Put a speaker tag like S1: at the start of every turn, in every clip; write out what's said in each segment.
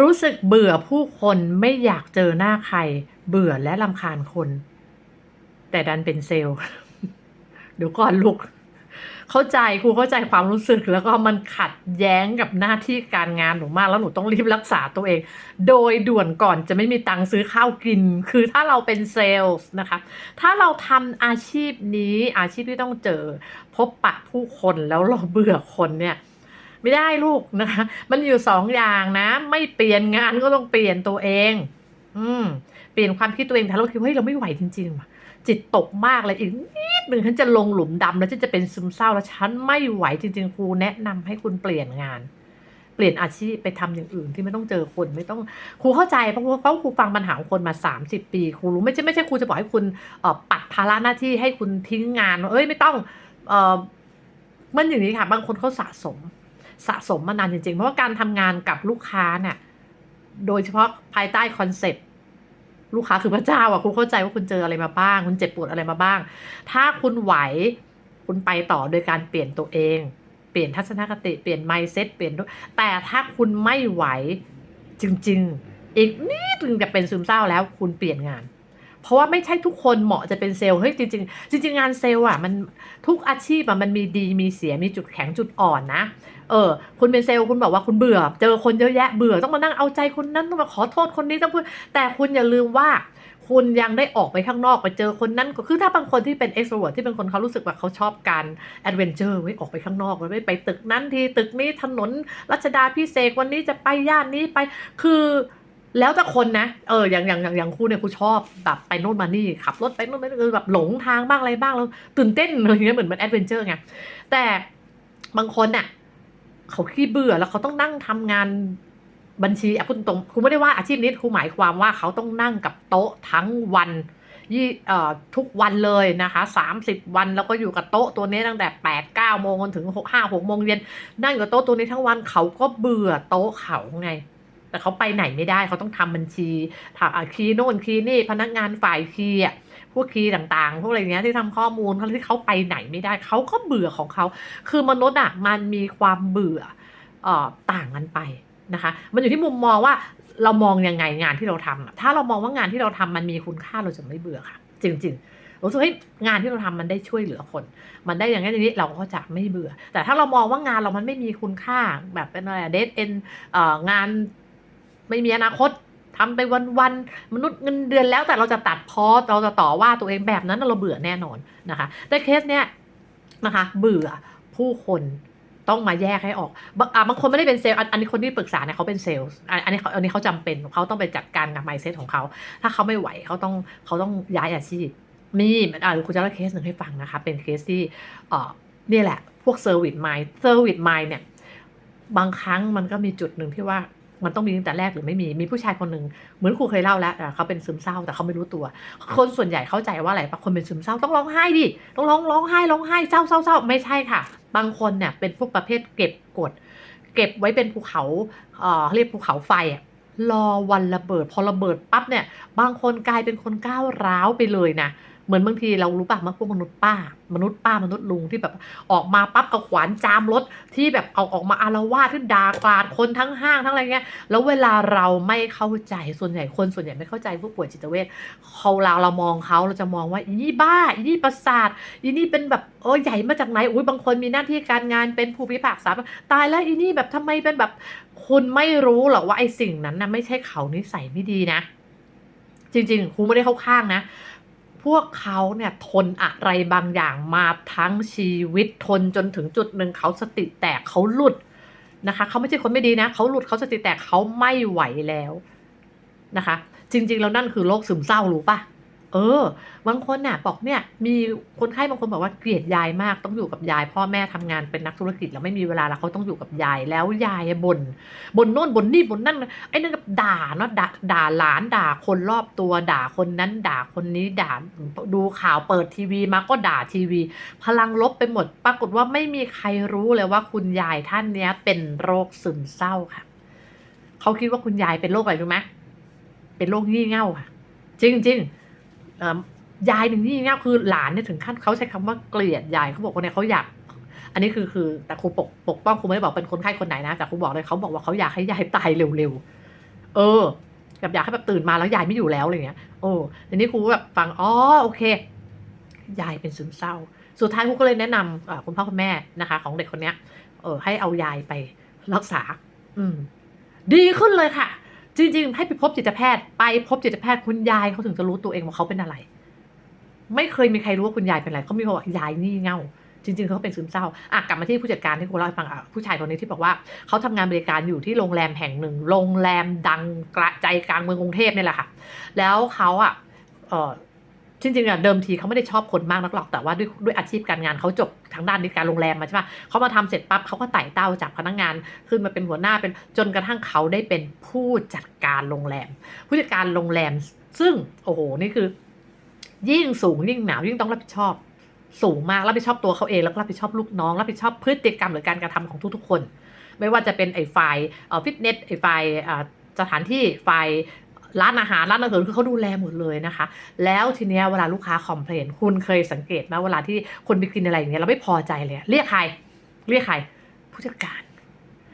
S1: รู้สึกเบื่อผู้คนไม่อยากเจอหน้าใคร เบื่อและรำคาญคน แต่ดันเป็นเซลล์ เดี๋ยวก่อนลูก เข้าใจครูเข้าใจความรู้สึกแล้วก็มันขัดแย้งกับหน้าที่การงานหนูมาก แล้วหนูต้องรีบรักษาตัวเอง โดยด่วนก่อนจะไม่มีตังค์ซื้อข้าวกิน คือถ้าเราเป็นเซลล์นะคะ ถ้าเราทำอาชีพนี้อาชีพที่ต้องเจอ พบปะผู้คนแล้วเราเบื่อคนเนี่ย ไม่ได้ลูกนะคะ มันอยู่สองอย่างนะ ไม่เปลี่ยนงานก็ต้องเปลี่ยนตัวเอง อืมเปลี่ยนความคิดตัวเองแต่เราคิดว่าเฮ้ยเราไม่ไหวจริงๆว่ะจิตตกมากเลยอีกนิดหนึ่งฉันจะลงหลุมดำแล้วฉันจะเป็นซึมเศร้าแล้วฉันไม่ไหวจริง ๆ ครูแนะนำให้คุณเปลี่ยนงาน เปลี่ยนอาชีพไปทำอย่างอื่นที่ไม่ต้องเจอคนไม่ต้องครูเข้าใจเพราะว่าเพราะครูฟังปัญหาของคนมาสามสิบปีครูรู้ไม่ใช่ไม่ใช่ครูจะบอกให้คุณปัดภาระหน้าที่ให้คุณทิ้งงาน เอ้ยไม่ต้องเออมันอย่างนี้ค่ะ บางคนเขาสะสม สะสมมานานจริง ๆ เพราะว่าการทำงานกับลูกค้าเนี่ย โดยเฉพาะภายใต้คอนเซปต์ลูกค้าคือพระเจ้าอะคุณเข้าใจว่าคุณเจออะไรมาบ้าง คุณเจ็บปวดอะไรมาบ้าง ถ้าคุณไหวคุณไปต่อโดยการเปลี่ยนตัวเอง เปลี่ยนทัศนคติเปลี่ยน mindset เปลี่ยนแต่ถ้าคุณไม่ไหวจริง ๆ อีกนิดนึงจะเป็นซึมเศร้าแล้วคุณเปลี่ยนงาน เพราะว่าไม่ใช่ทุกคนเหมาะจะเป็นเซลล์เฮ้ยจริงๆจริง ๆ งานเซลล์อะมันทุกอาชีพอะมันมีดีมีเสียมีจุดแข็งจุดอ่อนนะเออคุณเป็นเซลล์คุณบอกว่าคุณเบื่อ เจอคนเยอะแยะเบื่อต้องมานั่งเอาใจคนนั้นต้องมาขอโทษคนนี้ต้องพูดแต่คุณอย่าลืมว่าคุณยังได้ออกไปข้างนอกไปเจอคนนั้นก็คือถ้าบางคนที่เป็น extrovert ที่เป็นคนเขารู้สึกว่าเขาชอบการแอดเวนเจอร์ไว้ยออกไปข้างนอกไว้ยไปตึกนั้นทีตึกนี้ถนนรัชดาพิเศษกวันนี้จะไปย่านนี้ไปคือ แล้วแต่คนนะ เออ อย่างอย่างอย่างอย่างครูเนี่ยครูชอบแบบไปโน่นมานี่ขับรถไปโน่นไปนี่คือแบบหลงทางบ้างอะไรบ้างแล้วตื่นเต้นอะไรเงี้ยเหมือนมันแอดเวนเจอร์ไง แต่บางคนน่ะเขาขี้เบื่อแล้วเขาต้องนั่งทำงานบัญชีอะพูดตรงครูไม่ได้ว่าอาชีพนี้ครูหมายความว่าเขาต้องนั่งกับโต๊ะทั้งวันยี่เอ่อทุกวันเลยนะคะสามสิบวันแล้วก็อยู่กับโต๊ะตัวนี้ตั้งแต่แปดเก้าโมงจนถึงหกห้าหกโมงเย็นนั่งอยู่กับโต๊ะตัวนี้ทั้งวันเขาก็เบื่อโต๊ะเขาไง แต่เขาไปไหนไม่ได้เขาต้องทำบัญชีทำอะคีย์โน่นคีย์นี่พนักงานฝ่ายคีย์อะพวกคีย์ต่างๆ พวกอะไรเงี้ยที่ทำข้อมูลเขาที่เขาไปไหนไม่ได้ เขาก็เบื่อของเขา คือมนุษย์อะมันมีความเบื่ออ่อต่างกันไปนะคะ มันอยู่ที่มุมมองว่าเรามองยังไงงานที่เราทำถ้าเรามองว่างานที่เราทำมันมีคุณค่าเราจะไม่เบื่อค่ะ จริงๆรู้สึกเฮ้ยงานที่เราทำมันได้ช่วยเหลือคน มันได้อย่างนี้อย่างนี้เราก็จะไม่เบื่อ แต่ถ้าเรามองว่างานเรามันไม่มีคุณค่าแบบเป็นอะไรเดทเอ็นงาน ไม่มีอนาคตทำไปวันๆมนุษย์เงินเดือนแล้วแต่เราจะตัดพอเราจะต่อว่าตัวเองแบบนั้นเราเบื่อแน่นอนนะคะแต่เคสเนี้ยนะคะ เบื่อผู้คนต้องมาแยกให้ออกบางคนไม่ได้เป็นเซลล์อันอันนี้คนที่ปรึกษาเนี่ยเขาเป็นเซลล์อันอันนี้เขาอันนี้เขาจำเป็นเขาต้องไปจัดการกับไมเซ็ตของเขา ถ้าเขาไม่ไหวเขาต้องเขาต้องย้ายอาชีพมีอ่าคุณจะเล่าเคสหนึ่งให้ฟังนะคะ เป็นเคสที่เอ่อนี่แหละ พวกเซอร์วิสไมล์เซอร์วิสไมล์เนี่ย บางครั้งมันก็มีจุดหนึ่งที่ว่า มันต้องมีตั้งแต่แรกหรือไม่มี มีผู้ชายคนหนึ่งเหมือนครูเคยเล่าแล้วเขาเป็นซึมเศร้าแต่เขาไม่รู้ตัว คนส่วนใหญ่เข้าใจว่าอะไรปะคนเป็นซึมเศร้าต้องร้องไห้ดิต้องร้องร้องไห้ร้องไห้เศร้าเศร้าเศร้าไม่ใช่ค่ะ บางคนเนี่ยเป็นพวกประเภทเก็บกด เก็บไว้เป็นภูเขาเอ่อเรียกภูเขาไฟอะรอวันระเบิด พอระเบิดปั๊บเนี่ย บางคนกลายเป็นคนก้าวร้าวไปเลยนะ เหมือนบางทีเรารู้ป่ะมาพวกมนุษย์ป้า มนุษย์ป้ามนุษย์ลุงที่แบบออกมาปั๊บเอาขวานจามรถที่แบบเอาออกมาอารวาสที่ด่ากราดคนทั้งห้างทั้งอะไรเงี้ยแล้วเวลาเราไม่เข้าใจส่วนใหญ่คนส่วนใหญ่ไม่เข้าใจผู้ป่วยจิตเวชเขาเราเรามองเขาเราจะมองว่าอีนี่บ้าอีนี่ประสาทอีนี่เป็นแบบเออใหญ่มาจากไหนอุ้ยบางคนมีหน้าที่การงานเป็นผู้พิพากษาตายแล้วอีนี่แบบทำไมเป็นแบบคุณไม่รู้หรอกว่าไอ้สิ่งนั้นนะไม่ใช่เขานิสัยไม่ดีนะ จริง ๆครูไม่ได้เข้าข้างนะ พวกเขาเนี่ยทนอะไรบางอย่างมาทั้งชีวิตทนจนถึงจุดหนึ่งเขาสติแตกเขาหลุดนะคะเขาไม่ใช่คนไม่ดีนะเขาหลุดเขาสติแตกเขาไม่ไหวแล้วนะคะ จริง ๆ แล้วนั่นคือโรคซึมเศร้ารู้ปะ เออ บางคนน่ะบอกเนี่ย มีคนไข้บางคนบอกว่าเกลียดยายมากต้องอยู่กับยาย พ่อแม่ทำงานเป็นนักธุรกิจแล้วไม่มีเวลาแล้วเขาต้องอยู่กับยายแล้วยายอะบ่นบ่นโน่นบ่นนี่บ่นนั่นไอ้นั่นก็ด่าเนาะด่าด่าหลานด่าคนรอบตัวด่าคนนั้น ด่าคนนี้ด่าดูข่าวเปิดทีวีมาก็ด่าทีวี พลังลบไปหมด ปรากฏว่าไม่มีใครรู้เลยว่าคุณยายท่านเนี้ยเป็นโรคซึมเศร้าค่ะเขาคิดว่าคุณยายเป็นโรคอะไรรู้ไหมเป็นโรคงี่เง่าค่ะ จริงๆเอ่อ ยายหนึ่งงี่เง่าคือหลานเนี่ยถึงขั้นเขาใช้คำว่าเกลียดยายเขาบอกว่าเนี่ยเขาอยาก อันนี้คือคือ แต่ครูปกปกป้องครูไม่ได้บอกเป็นคนไข้คนไหนนะแต่ครูบอกเลยเขาบอกว่าเขาอยากให้ยายตายเร็วๆเออแบบอยากให้แบบตื่นมาแล้วยายไม่อยู่แล้วอะไรเงี้ยโอ้ทีนี้ครูแบบฟังอ๋อโอเคยายเป็นซึมเศร้า สุดท้ายครูก็เลยแนะนำอ่าคุณพ่อคุณแม่นะคะ ของเด็กคนเนี้ย เออให้เอายายไปรักษา อืม ดีขึ้นเลยค่ะ จริงๆ ให้ไปพบจิตแพทย์ ไปพบจิตแพทย์คุณยายเขาถึงจะรู้ตัวเองว่าเขาเป็นอะไร ไม่เคยมีใครรู้ว่าคุณยายเป็นอะไรเขามีคนบอกยายนี่เง่าจริงๆเขาเป็นซึมเศร้าอะกลับมาที่ผู้จัดการที่ครูเล่าให้ฟังอะผู้ชายคนนี้ที่บอกว่าเขาทำงานบริการอยู่ที่โรงแรมแห่งหนึ่ง โรงแรมดังกระใจกลางเมืองกรุงเทพเนี่ยแหละค่ะ แล้วเขาอะเออ จริงๆอะเดิมทีเขาไม่ได้ชอบคนมากนักหรอกแต่ว่าด้วยด้วยอาชีพการงานเขาจบทางด้านในการโรงแรมมาใช่ปะเขามาทำเสร็จปั๊บเขาก็ไต่เต้าจากพนักงานขึ้นมาเป็นหัวหน้าเป็นจนกระทั่งเขาได้เป็นผู้จัดการโรงแรม ผู้จัดการโรงแรม ซึ่งโอ้โหนี่คือ ยิ่งสูงยิ่งหนาวยิ่งต้องรับผิดชอบสูงมากรับผิดชอบตัวเขาเองแล้วก็รับผิดชอบลูกน้องรับผิดชอบพฤติกรรมหรือการกระทำของทุกๆคน ไม่ว่าจะเป็นไอ้ฝ่ายฟิตเนสไอ้ฝ่ายสถานที่ฝ่าย ร้านอาหารร้านอาหารคือเขาดูแลหมดเลยนะคะ แล้วทีเนี้ยเวลาลูกค้าคอมเพลนคุณเคยสังเกตไหมเวลาที่คนไปกินอะไรอย่างเงี้ยเราไม่พอใจเลย เรียกใคร เรียกใคร ผู้จัดการ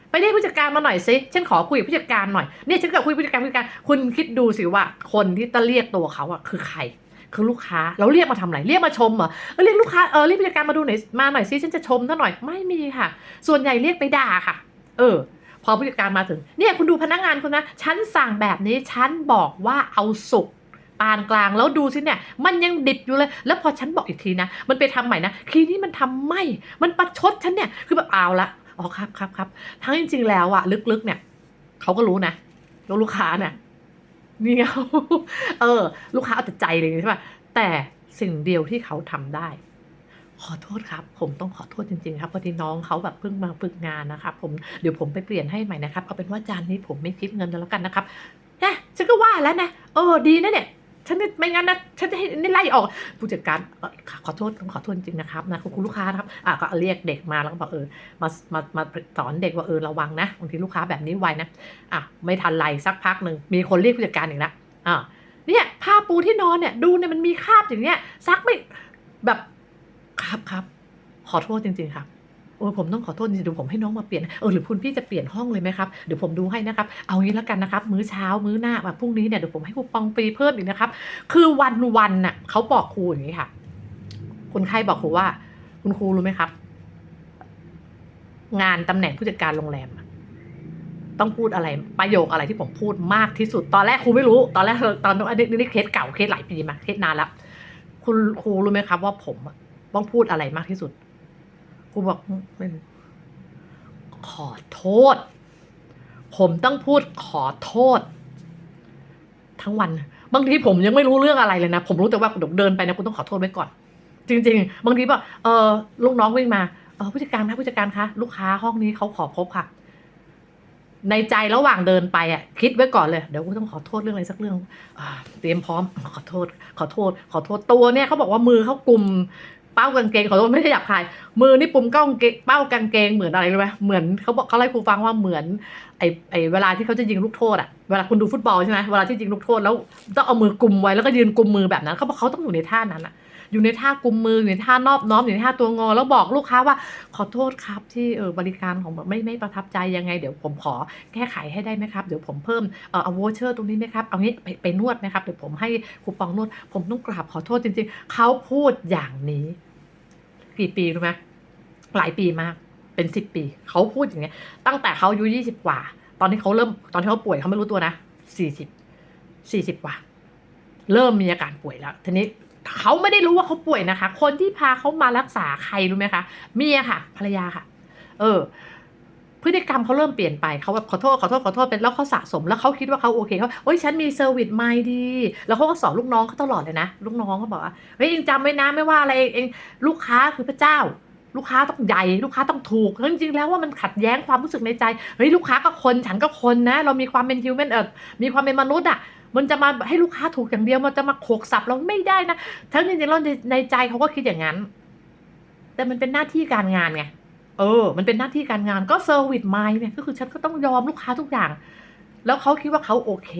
S1: ไปเรียกผู้จัดการมาหน่อยสิฉันขอคุยกับผู้จัดการหน่อยเนี่ยฉันกับคุยผู้จัดการผู้จัดการ คุณคิดดูสิว่า คนที่จะเรียกตัวเขาอะคือใครคือลูกค้าเราเรียกมาทำอะไรเรียกมาชมเหรอเออเรียกลูกค้าเออเรียกผู้จัดการมาดูหน่อยมาหน่อยสิฉันจะชมซะหน่อยไม่มีค่ะ ส่วนใหญ่เรียกไปด่าค่ะ เออ พอผู้จัดการมาถึงเนี่ยคุณดูพนักงานคุณนะฉันสั่งแบบนี้ฉันบอกว่าเอาสุกปานกลางแล้วดูสิเนี่ย มันยังดิบอยู่เลย แล้วพอฉันบอกอีกทีนะ มันไปทำใหม่นะ ทีนี้มันทำไหมมันประชดฉันเนี่ย คือแบบเอาละอ๋อครับครับครับทั้งจริง ๆ แล้วอะลึกๆ เนี่ยเขาก็รู้นะแล้วลูกค้าเนี่ยนี่ไงเออ ลูกค้าเอาแต่ใจเลยใช่ป่ะแต่สิ่งเดียวที่เขาทำได้ ขอโทษครับ ผมต้องขอโทษจริงๆครับพอดีน้องเขาแบบเพิ่งมาฝึกงานนะครับผมเดี๋ยวผมไปเปลี่ยนให้ใหม่นะครับเอาเป็นว่าจานนี้ผมไม่คิดเงินแล้วกันนะครับนะฉันก็ว่าแล้วนะเออดีนะเนี่ยฉันไม่ไม่งั้นนะฉันจะให้นี่ไล่ออกผู้จัดการขอโทษต้องขอโทษจริงนะครับนะคุณลูกค้านะครับอะก็เรียกเด็กมาแล้วก็บอกเออมามามาสอนเด็กว่าเออระวังนะบางทีลูกค้าแบบนี้ไวนะอะไม่ทันไรสักพักหนึ่งมีคนเรียกผู้จัดการอีกแล้วอะเนี่ยผ้าปูที่นอนเนี่ยดูเนี่ยมันมีคราบอย่างเงี้ยซักไม่แบบ ครับครับ ขอโทษจริง ๆ ครับโอ้ผมต้องขอโทษจริงๆเดี๋ยวผมให้น้องมาเปลี่ยนเออหรือคุณพี่จะเปลี่ยนห้องเลยไหมครับเดี๋ยวผมดูให้นะครับ เอางี้แล้วกันนะครับ มื้อเช้ามื้อหน้าแบบพรุ่งนี้เนี่ยเดี๋ยวผมให้คูปองฟรีเพิ่มอีกนะครับ คือวันวันน่ะเขาบอกครูอย่างนี้ค่ะ คนไข้บอกครูว่า คุณครูรู้ไหมครับ งานตำแหน่งผู้จัดการโรงแรมต้องพูดอะไรประโยคอะไรที่ผมพูดมากที่สุด ตอนแรกครูไม่รู้ ตอนแรกตอนนี้นี่เคสเก่าเคสหลายปีมาเคสนานแล้วคุณครูรู้ไหมครับว่าผมอะ ต้องพูดอะไรมากที่สุดครูบอกไม่ขอโทษ ผมต้องพูดขอโทษ ทั้งวัน บางทีผมยังไม่รู้เรื่องอะไรเลยนะ ผมรู้แต่ว่าเดินไปนะคุณต้องขอโทษไว้ก่อน จริง ๆ บางทีแบบเออลูกน้องวิ่งมาเออผู้จัดการคะผู้จัดการคะลูกค้าห้องนี้เขาขอพบค่ะ ในใจระหว่างเดินไปอะ คิดไว้ก่อนเลย เดี๋ยวกูต้องขอโทษเรื่องอะไรสักเรื่องอเตรียมพร้อมขอโทษ ขอโทษ ขอโทษตัวเนี่ยเขาบอกว่ามือเขากลุ่ม ป้ากางเกงขอโทษไม่ได้หยาบคาย มือนี่ปุ่มเก้ากางเกงเป้ากางเกงเหมือนอะไรรู้ไหมเหมือนเขาบอกเขาไล่ครูฟังว่าเหมือนไอไอเวลาที่เขาจะยิงลูกโทษอะเวลาคุณดูฟุตบอลใช่ไหมเวลาที่ยิงลูกโทษแล้วต้องเอามือกุมไว้แล้วก็ยืนกุมมือแบบนั้นเขาบอกเขาต้องอยู่ในท่านั้นอะอยู่ในท่ากุมมืออยู่ในท่านอบน้อมอยู่ในท่าตัวงอ แล้วบอกลูกค้าว่าขอโทษครับที่เออบริการของแบบไม่ไม่ประทับใจยังไง เดี๋ยวผมขอแก้ไขให้ได้ไหมครับ เดี๋ยวผมเพิ่มเออเอาโวเชอร์ตรงนี้ไหมครับ เอางี้ไปไปนวดไหมครับเดี๋ยวผมให้คูปองนวด ผมต้องกราบขอโทษจริง ๆเขาพูดอย่างนี้ กี่ปีรู้ไหมหลายปีมาก เป็นสิบปี เขาพูดอย่างเงี้ย ตั้งแต่เขาอายุยี่สิบกว่า ตอนที่เขาเริ่มตอนที่เขาป่วยเขาไม่รู้ตัวนะสี่สิบสี่สิบกว่า เริ่มมีอาการป่วยแล้วทีนี้เขาไม่ได้รู้ว่าเขาป่วยนะคะ คนที่พาเขามารักษาใครรู้ไหมคะเมียค่ะ ภรรยาค่ะ เออ พฤติกรรมเขาเริ่มเปลี่ยนไปเขาแบบขอโทษขอโทษขอโทษเป็นแล้วเขาสะสม แล้วเขาคิดว่าเขาโอเคเขาโอ้ยฉันมีเซอร์วิสไม่ดี แล้วเขาก็สอนลูกน้องเขาตลอดเลยนะ ลูกน้องเขาบอกว่าเฮ้ยเองจำไว้นะไม่ว่าอะไรเองเองลูกค้าคือพระเจ้า ลูกค้าต้องใหญ่ ลูกค้าต้องถูกจริงๆแล้วว่ามันขัดแย้งความรู้สึกในใจเฮ้ยลูกค้าก็คนฉันก็คนนะ เรามีความเป็นฮิวแมนเออมีความเป็นมนุษย์อะมันจะมาให้ลูกค้าถูกอย่างเดียวมันจะมาโขกสับเราไม่ได้นะทั้งจริงๆแล้วในใจเขาก็คิดอย่างนั้น แต่มันเป็นหน้าที่การงานไง เออ มันเป็นหน้าที่การงานก็เซอร์วิสไมล์เนี่ยก็คือฉันก็ต้องยอมลูกค้าทุกอย่าง แล้วเขาคิดว่าเขาโอเค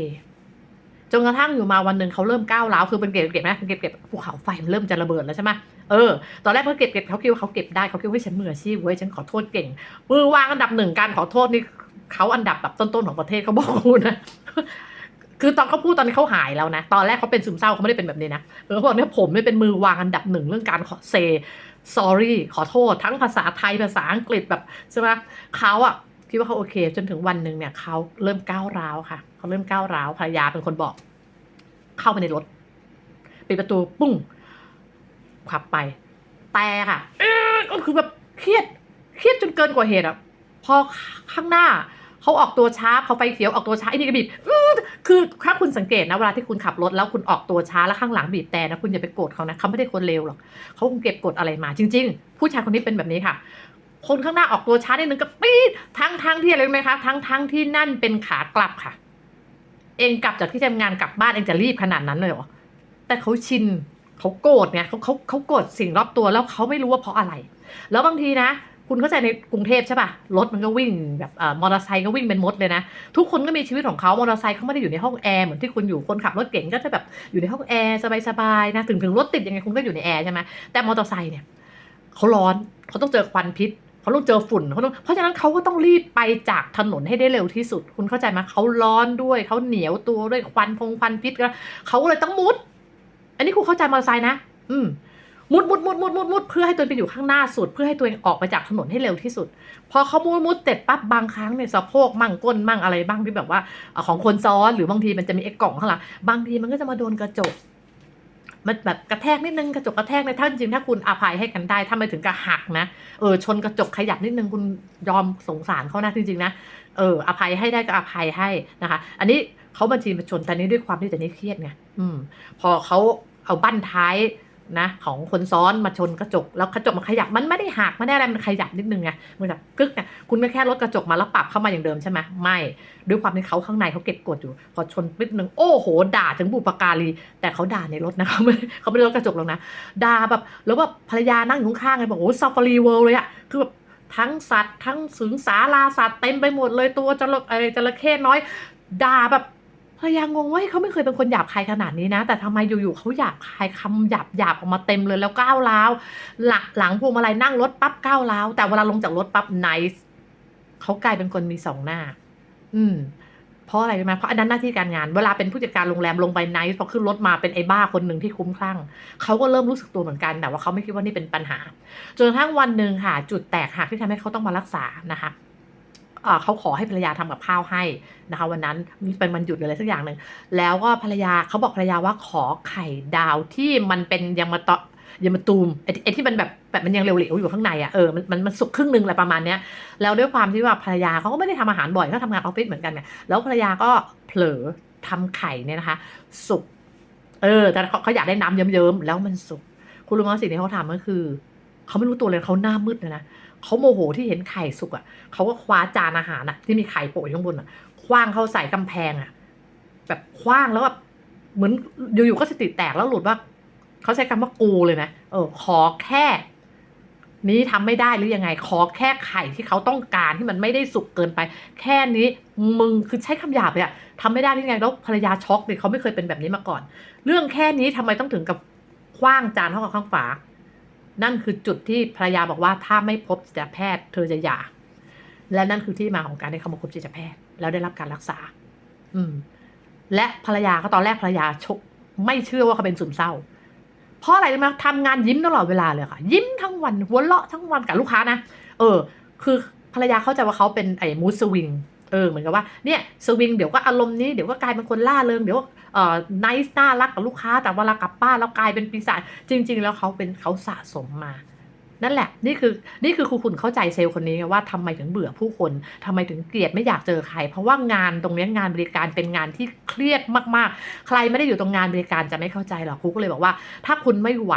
S1: จนกระทั่งอยู่มาวันหนึ่งเขาเริ่มก้าวร้าวคือเป็นเก็บเก็บนะเก็บเก็บภูเขาไฟมันเริ่มจะระเบิดแล้วใช่ไหมเออตอนแรกเขาเก็บเก็บเขาคิดว่าเขาเก็บได้เขาคิดว่าฉันมืออาชีพเว้ยฉันขอโทษเก่งมือวางอันดับหนึ่งการขอโทษนี่เขาอันดับแบบต้นๆของประเทศเขาบอกคุณนะคือตอนเขาพูดตอนนี้เขาหายแล้วนะ ตอนแรกเขาเป็นซึมเศร้าเขาไม่ได้เป็นแบบนี้นะเออเขาบอกเนี่ยผมเนี่เป็นมือวางอันดับหนึ่งเรื่องการขอเซ sorry ขอโทษ ทั้งภาษาไทยภาษาอังกฤษแบบใช่ไหมเขาอะคิดว่าเขาโอเค จนถึงวันหนึ่งเนี่ยเขาเริ่มก้าวร้าวค่ะเขาเริ่มก้าวร้าวภรรยาเป็นคนบอก เข้าไปในรถปิดประตูปุ้งขับไป แต่ค่ะก็คือแบบเครียดเครียดจนเกินกว่าเหตุอะพอข้างหน้าเขาออกตัวช้าพอไฟเขียวออกตัวช้าไอ้นี่ก็บีบอื คือถ้าคุณสังเกตนะเวลาที่คุณขับรถแล้วคุณออกตัวช้าแล้วข้างหลังบีบแต่นะคุณอย่าไปโกรธเขานะเขาไม่ได้คนเลวหรอกเขาคงเก็บกดอะไรมาจริง ๆ ผู้ชายคนนี้เป็นแบบนี้ค่ะ คนข้างหน้าออกตัวช้านิดนึงก็ปี๊ดทั้งทั้งที่อะไรไหมคะทั้งทั้งที่นั่นเป็นขากลับค่ะ เองกลับจากที่ทำงานกลับบ้านเองจะรีบขนาดนั้นเลยเหรอแต่เขาชินเขาโกรธไงเขาเขาเขาโกรธสิ่งรอบตัวแล้วเขาไม่รู้ว่าเพราะอะไร แล้วบางทีนะ คุณเข้าใจในกรุงเทพใช่ป่ะ รถมันก็วิ่งแบบมอเตอร์ไซค์ก็วิ่งเป็นมดเลยนะ ทุกคนก็มีชีวิตของเขามอเตอร์ไซค์เขาไม่ได้อยู่ในห้องแอร์เหมือนที่คุณอยู่ คนขับรถเก่งก็จะแบบอยู่ในห้องแอร์สบายๆนะ ถึงถึงรถติดยังไงคุณก็อยู่ในแอร์ใช่ไหมแต่มอเตอร์ไซค์เนี่ยเขาร้อนเขาต้องเจอควันพิษเขาต้องเจอฝุ่นเขาต้องเพราะฉะนั้นเขาก็ต้องรีบไปจากถนนให้ได้เร็วที่สุด คุณเข้าใจไหมเขาร้อนด้วยเขาเหนียวตัวด้วยควันพงควันพิษก็เขาเลยต้องมุด อันนี้คุณเข้าใจมอเตอร์ไซค์นะ อืม มุดมุดมุดมุดมุดมุดเพื่อให้ตัวเองไปอยู่ข้างหน้าสุด เพื่อให้ตัวเองออกไปจากถนนให้เร็วที่สุด พอเขามุดมุดเสร็จปั๊บบางครั้งเนี่ยสะโพกมั่งก้นมั่งอะไรบ้างที่แบบว่าของคนซ้อนหรือบางทีมันจะมีไอ้กล่องข้างหลังบางทีมันก็จะมาโดนกระจกมันแบบกระแทกนิดนึงกระจกกระแทกในถ้าจริงถ้าคุณอภัยให้กันได้ถ้าไม่ถึงกับหักนะเออชนกระจกขยับนิดนึงคุณยอมสงสารเขานะจริงๆนะเอออภัยให้ได้ก็อภัยให้นะคะ อันนี้เขาบัญชีมาชนแต่นี้ด้วยความที่แต่นี้เครียดไงอืม พอเขาเอาบั้นท้าย นะของคนซ้อนมาชนกระจกแล้วกระจกมันขยับมันไม่ได้หักไม่ได้อะไรมันขยับนิดนึงไงมันแบบกึกไงคุณไม่แค่ลดกระจกมาแล้วปรับเข้ามาอย่างเดิมใช่ไหมไม่ ด้วยความที่เขาข้างในเขาเก็บกดอยู่ พอชนปิดนึงโอ้โห ด่าถึงบุปการีแต่เขาด่าในรถนะเขาไม่เขาไม่ได้ลดกระจกหรอกนะด่าแบบแล้วแบบภรรยานั่งอยู่ข้างๆไงบอกโอ้ซาฟารีเวิลด์เลยอะคือแบบทั้งสัตว์ทั้งสึงสาราสัตว์เต็มไปหมดเลยตัวจระอะไรจระเข้น้อยด่าแบบ ภรรยางงว่าเขาไม่เคยเป็นคนหยาบคายขนาดนี้นะ แต่ทำไมอยู่ๆเขาหยาบคายคำหยาบหยาบออกมาเต็มเลยแล้วก้าวร้าวหลังหลังพวงมาลัยนั่งรถปั๊บก้าวร้าวแต่เวลาลงจากรถปั๊บไนส์เขากลายเป็นคนมีสองหน้า อืมเพราะอะไรรู้ไหมเพราะอันนั้นหน้าที่การงาน เวลาเป็นผู้จัดการโรงแรมลงไปไนส์พอขึ้นรถมาเป็นไอ้บ้าคนหนึ่งที่คุ้มคลั่งเขาก็เริ่มรู้สึกตัวเหมือนกัน แต่ว่าเขาไม่คิดว่านี่เป็นปัญหา จนกระทั่งวันหนึ่งค่ะ จุดแตกหักที่ทำให้เขาต้องมารักษานะคะ เขาขอให้ภรรยาทำกับข้าวให้นะคะ วันนั้นเป็นวันหยุดหรืออะไรสักอย่างหนึ่งแล้วก็ภรรยาเขาบอกภรรยาว่าขอไข่ดาวที่มันเป็นยังมาตอยังมาตูมไอ้ไอที่มันแบบแบบมันยังเหลวๆอยู่ข้างในอะเออมันมันมันสุกครึ่งหนึงอะไรประมาณเนี้ยแล้วด้วยความที่ว่าภรรยาเขาก็ไม่ได้ทำอาหารบ่อยเขาทำงานออฟฟิศเหมือนกันเนี่ยแล้วภรรยาก็เผลอทำไข่เนี่ยนะคะ สุกเออ แต่เขาเขาอยากได้น้ำเยิ้มๆแล้วมันสุกคุณรู้ไหมว่าสิ่งที่เขาทำก็คือเขาไม่รู้ตัวเลยเขาหน้ามืดเลยนะ เขาโมโหที่เห็นไข่สุกอะเขาก็คว้าจานอาหารอะ ที่มีไข่โปะอยู่ข้างบนอะคว้างเข้าใส่กำแพงอะแบบคว้างแล้วแบบเหมือนอยู่ๆก็สติแตกแล้วหลุดว่าเขาใช้คำว่ากูเลยนะเออ ขอแค่ นี้ทำไม่ได้หรือยังไง ขอแค่ไข่ที่เขาต้องการที่มันไม่ได้สุกเกินไป แค่นี้มึงคือใช้คำหยาบเลยอะทำไม่ได้หรือยังไงแล้วภรรยาช็อกเลยเขาไม่เคยเป็นแบบนี้มาก่อน เรื่องแค่นี้ทำไมต้องถึงกับคว้างจานเท่ากับข้างฝา นั่นคือจุดที่ภรรยาบอกว่าถ้าไม่พบจิตแพทย์ เธอจะหย่า และนั่นคือที่มาของการได้เข้ามาพบจิตแพทย์ แล้วได้รับการรักษา อืม และภรรยาก็ตอนแรกภรรยาชกไม่เชื่อว่าเขาเป็นซึมเศร้า เพราะอะไรรู้ไหมทำงานยิ้มตลอดเวลาเลยค่ะ ยิ้มทั้งวันหัวเราะทั้งวันกับลูกค้านะ เออ คือภรรยาเข้าใจว่าเขาเป็นไอ้มูสวิง เออเหมือนกับว่าเนี่ยสวิงเดี๋ยวก็อารมณ์นี้เดี๋ยวก็กลายเป็นคนล่าเริงเดี๋ยวเอ่อไนส์น่ารักกับลูกค้าแต่เวลากลับบ้านแล้วกลายเป็นปีศาจจริง ๆ แล้วเขาเป็นเขาสะสมมานั่นแหละนี่คือนี่คือครูคุณเข้าใจเซลล์คนนี้ว่าทำไมถึงเบื่อผู้คนทำไมถึงเกลียดไม่อยากเจอใคร เพราะว่างานตรงนี้งานบริการเป็นงานที่เครียดมากๆ ใครไม่ได้อยู่ตรงงานบริการจะไม่เข้าใจหรอกครูก็เลยบอกว่า ถ้าคุณไม่ไหว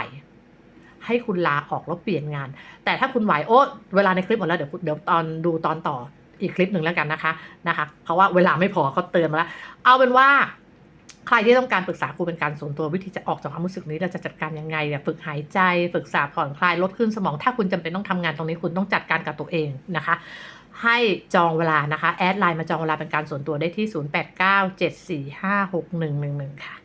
S1: ให้คุณลาออกแล้วเปลี่ยนงาน แต่ถ้าคุณไหวโอ้เวลาในคลิปหมดแล้วเดี๋ยวเดี๋ยวตอนดูตอนต่อ อีกคลิปหนึ่งแล้วกันนะคะนะคะเพราะว่าเวลาไม่พอเขาเตือนมาแล้ว เอาเป็นว่าใครที่ต้องการปรึกษาครูเป็นการส่วนตัววิธีจะออกจากความรู้สึกนี้เราจะจัดการยังไงเนี่ยฝึกหายใจ ฝึกสาผ่อนคลายลดขึ้นสมอง ถ้าคุณจำเป็นต้องทำงานตรงนี้คุณต้องจัดการกับตัวเองนะคะ ให้จองเวลานะคะ แอดไลน์มาจองเวลาเป็นการส่วนตัวได้ที่ 0897456111 ค่ะ